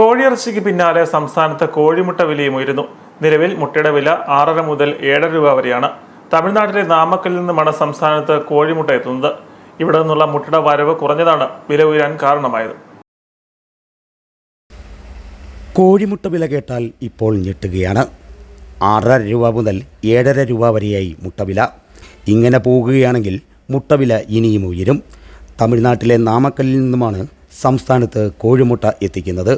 കോഴിയിറച്ചിക്ക് പിന്നാലെ സംസ്ഥാനത്ത് കോഴിമുട്ട വിലയും ഉയരുന്നു. നിലവിൽ മുട്ടയുടെ വില ആറര മുതൽ ഏഴര രൂപ വരെയാണ്. തമിഴ്നാട്ടിലെ നാമക്കലിൽ നിന്നുമാണ് സംസ്ഥാനത്ത് കോഴിമുട്ട എത്തുന്നത്. ഇവിടെ നിന്നുള്ള മുട്ടയുടെ വരവ് കുറഞ്ഞതാണ് വില ഉയരാൻ കാരണമായത്. കോഴിമുട്ട വില കേട്ടാൽ ഇപ്പോൾ ഞെട്ടുകയാണ്. ആറര രൂപ മുതൽ ഏഴര രൂപ വരെയായി മുട്ട വില. ഇങ്ങനെ പോകുകയാണെങ്കിൽ മുട്ടവില ഇനിയും ഉയരും. തമിഴ്നാട്ടിലെ നാമക്കല്ലിൽ നിന്നുമാണ് സംസ്ഥാനത്ത് കോഴിമുട്ട എത്തിക്കുന്നത്.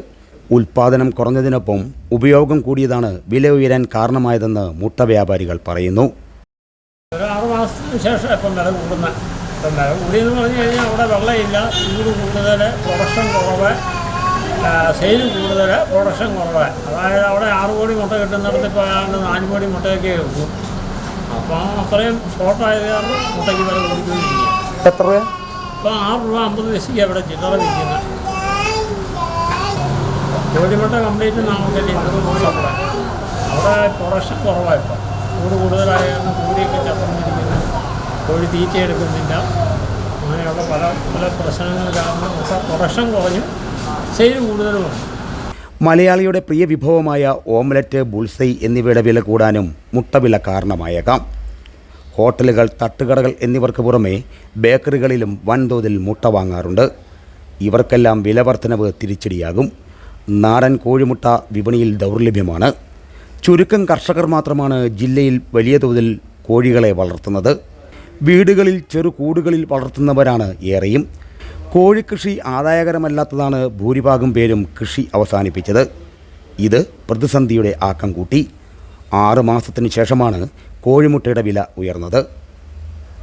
ഉൽപാദനം കുറഞ്ഞതിനൊപ്പം ഉപയോഗം കൂടിയതാണ് വില ഉയരാൻ കാരണമായതെന്ന് മുട്ട വ്യാപാരികൾ പറയുന്നു. ഒരു ആറ് മാസത്തിന് ശേഷം ഇപ്പം വില കൂടുന്ന വില കൂടിയെന്ന് പറഞ്ഞു കഴിഞ്ഞാൽ അവിടെ വെള്ളമില്ല ചൂട് കൂടുതൽ പ്രൊഡക്ഷൻ കുറവ് സെയിൽ കൂടുതൽ പ്രൊഡക്ഷൻ കുറവ്. അതായത് അവിടെ ആറ് കോടി മുട്ട കിട്ടുന്നിടത്ത് ഇപ്പോൾ ആണ്ട് നാല് കോടി മുട്ടയൊക്കെ കിട്ടും. അപ്പോൾ അത്രയും ഷോർട്ടായത് കാരണം മുട്ടയ്ക്ക് വില കൊടുക്കുകയും എത്ര രൂപ? ഇപ്പോൾ ആറ് രൂപ അമ്പത് പൈസയ്ക്ക് അവിടെ ചില്ലറ വിൽക്കുന്നത്. കോഴിമുട്ട കംപ്ലീറ്റ് നമുക്ക് അവിടെ. പ്രൊഡക്ഷൻ കുറവായിപ്പോൾ ചൂട് കൂടുതലായ കൂടിയൊക്കെ കോഴിയൊക്കെ ചത്തന്നിരിക്കുന്നത് കോഴി തീറ്റ എടുക്കുന്നില്ല. അങ്ങനെയുള്ള പല പല പ്രശ്നങ്ങൾ കാരണം പ്രൊഡക്ഷൻ കുറഞ്ഞു. സെയിൽ കൂടുതലുമാണ് മലയാളിയുടെ പ്രിയ വിഭവമായ ഓംലറ്റ് ബുൾസൈ എന്നിവയുടെ വില കൂടാനും മുട്ടവില കാരണമായേക്കാം. ഹോട്ടലുകൾ തട്ടുകടകൾ എന്നിവർക്ക് പുറമെ ബേക്കറികളിലും വൻതോതിൽ മുട്ട വാങ്ങാറുണ്ട്. ഇവർക്കെല്ലാം വില വർധനവ് തിരിച്ചടിയാകും. നാടൻ കോഴിമുട്ട വിപണിയിൽ ദൗർലഭ്യമാണ്. ചുരുക്കം കർഷകർ മാത്രമാണ് ജില്ലയിൽ വലിയ തോതിൽ കോഴികളെ വളർത്തുന്നത്. വീടുകളിൽ ചെറു കൂടുകളിൽ വളർത്തുന്നവരാണ് ഏറെയും. കോഴിക്കൃഷി ആദായകരമല്ലാത്തതാണ് ഭൂരിഭാഗം പേരും കൃഷി അവസാനിപ്പിച്ചത്. ഇത് പ്രതിസന്ധിയുടെ ആക്കം കൂട്ടി. ആറ് മാസത്തിന് ശേഷമാണ് കോഴിമുട്ടയുടെ വില ഉയർന്നത്.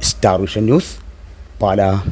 Star vision news Pala.